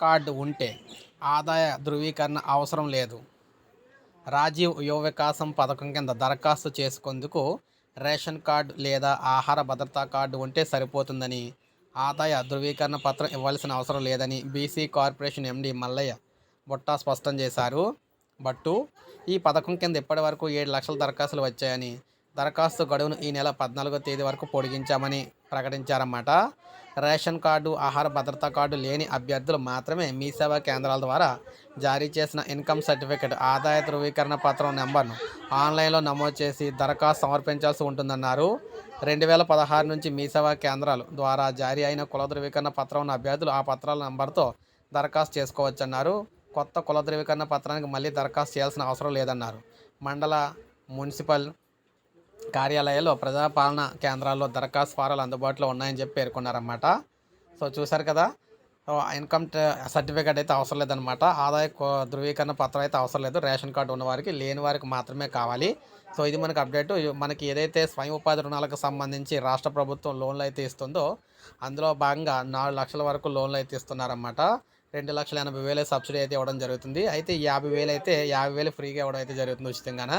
Card ఉంటే ఆదాయ ధృవీకరణ అవసరం లేదు. రాజీవ్ యువ వికాసం పథకం కింద దరఖాస్తు చేసుకుందుకు రేషన్ కార్డు లేదా ఆహార భద్రతా కార్డు ఉంటే సరిపోతుందని ఆదాయ ధృవీకరణ పత్రం ఇవ్వాల్సిన అవసరం లేదని BC corporation MD Mallayya Butta స్పష్టం చేశారు. బట్టు ఈ పథకం కింద ఇప్పటి వరకు ఏడు లక్షల దరఖాస్తులు వచ్చాయని దరఖాస్తు గడువును ఈ నెల పద్నాలుగో తేదీ వరకు పొడిగించామని ప్రకటించారన్నమాట. రేషన్ కార్డు ఆహార భద్రతా కార్డు లేని అభ్యర్థులు మాత్రమే మీ సేవా కేంద్రాల ద్వారా జారీ చేసిన ఇన్కమ్ సర్టిఫికేట్ ఆదాయ ధృవీకరణ పత్రం నెంబర్ను ఆన్లైన్లో నమోదు చేసి దరఖాస్తు సమర్పించాల్సి ఉంటుందన్నారు. రెండు వేల పదహారు నుంచి మీ సేవా కేంద్రాలు ద్వారా జారీ అయిన కుల ధృవీకరణ పత్రం ఉన్న అభ్యర్థులు ఆ పత్రాల నెంబర్తో దరఖాస్తు చేసుకోవచ్చన్నారు. కొత్త కుల ధృవీకరణ పత్రానికి మళ్ళీ దరఖాస్తు చేయాల్సిన అవసరం లేదన్నారు. మండల మున్సిపల్ కార్యాలయాల్లో ప్రజాపాలన కేంద్రాల్లో దరఖాస్తు ఫారాలు అందుబాటులో ఉన్నాయని చెప్పి పేర్కొన్నారన్నమాట. సో చూసారు కదా? ఇన్కమ్ సర్టిఫికేట్ అయితే అవసరం లేదనమాట ఆదాయ ధృవీకరణ పత్రం అయితే అవసరం లేదు. రేషన్ కార్డు ఉన్న వారికి లేని వారికి మాత్రమే కావాలి. సో ఇది మనకి అప్డేట్. మనకి ఏదైతే స్వయం ఉపాధి రుణాలకు సంబంధించి రాష్ట్ర ప్రభుత్వం లోన్లు అయితే ఇస్తుందో అందులో భాగంగా నాలుగు లక్షల వరకు లోన్లు అయితే ఇస్తున్నారన్నమాట. రెండు లక్షల ఎనభై వేలు సబ్సిడీ అయితే ఇవ్వడం జరుగుతుంది. అయితే యాభై వేలు అయితే యాభై వేలు ఫ్రీగా ఇవ్వడం అయితే జరుగుతుంది ఉచితంగా